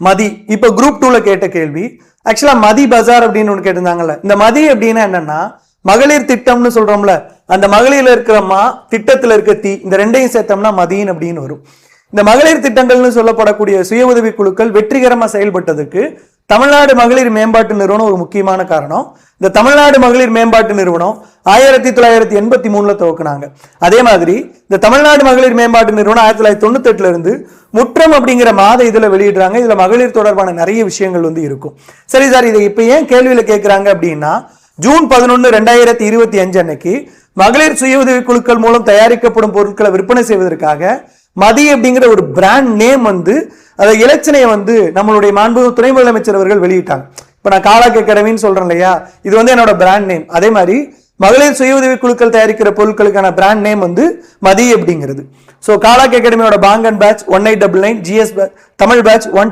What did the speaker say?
மதி. இப்போ குரூப் டூல கேட்ட கேள்வி ஆக்சுவலா மதி பஜார் அப்படின்னு ஒன்று கேட்டிருந்தாங்கல்ல. இந்த மதி அப்படின்னா என்னன்னா மகளிர் திட்டம்னு சொல்றோம்ல அந்த மகளிர்ல இருக்கிற மா திட்டத்துல இருக்க தீ இந்த ரெண்டையும் சேர்த்தோம்னா மதியின் அப்படின்னு வரும். இந்த மகளிர் திட்டங்கள்னு சொல்லப்படக்கூடிய சுய உதவி குழுக்கள் வெற்றிகரமா செயல்பட்டதுக்கு தமிழ்நாடு மகளிர் மேம்பாட்டு நிறுவனம் ஒரு முக்கியமான காரணம். இந்த தமிழ்நாடு மகளிர் மேம்பாட்டு நிறுவனம் ஆயிரத்தி தொள்ளாயிரத்தி எண்பத்தி மூணுல துவக்குனாங்க. அதே மாதிரி இந்த தமிழ்நாடு மகளிர் மேம்பாட்டு நிறுவனம் ஆயிரத்தி தொள்ளாயிரத்தி தொண்ணூத்தி எட்டுல இருந்து முற்றம் அப்படிங்கிற மாத இதில் வெளியிடுறாங்க. இதில் மகளிர் தொடர்பான நிறைய விஷயங்கள் வந்து இருக்கும். சரி சார் இதை இப்போ ஏன் கேள்வியில் கேட்குறாங்க அப்படின்னா ஜூன் பதினொன்று ரெண்டாயிரத்தி இருபத்தி அஞ்சு அன்னைக்கு மகளிர் சுய உதவி குழுக்கள் மூலம் தயாரிக்கப்படும் பொருட்களை விற்பனை செய்வதற்காக மதி அப்படிங்கிற ஒரு பிராண்ட் நேம் வந்து அதை இலச்சினையை வந்து நம்மளுடைய மாண்பு துணை முதலமைச்சர் அவர்கள் வெளியிட்டாங்க. இப்போ நான் காலா அகாடமின்னு சொல்கிறேன் இல்லையா? இது வந்து என்னோட பிராண்ட் நேம் அதே மாதிரி மகளிர் சுய உதவி குழுக்கள் தயாரிக்கிற பொருட்களுக்கான பிராண்ட் நேம் வந்து மதி அப்படிங்கிறது. ஸோ காலாக் அகாடமியோட பாங்கன் batch one eight double nine GS Tamil batch one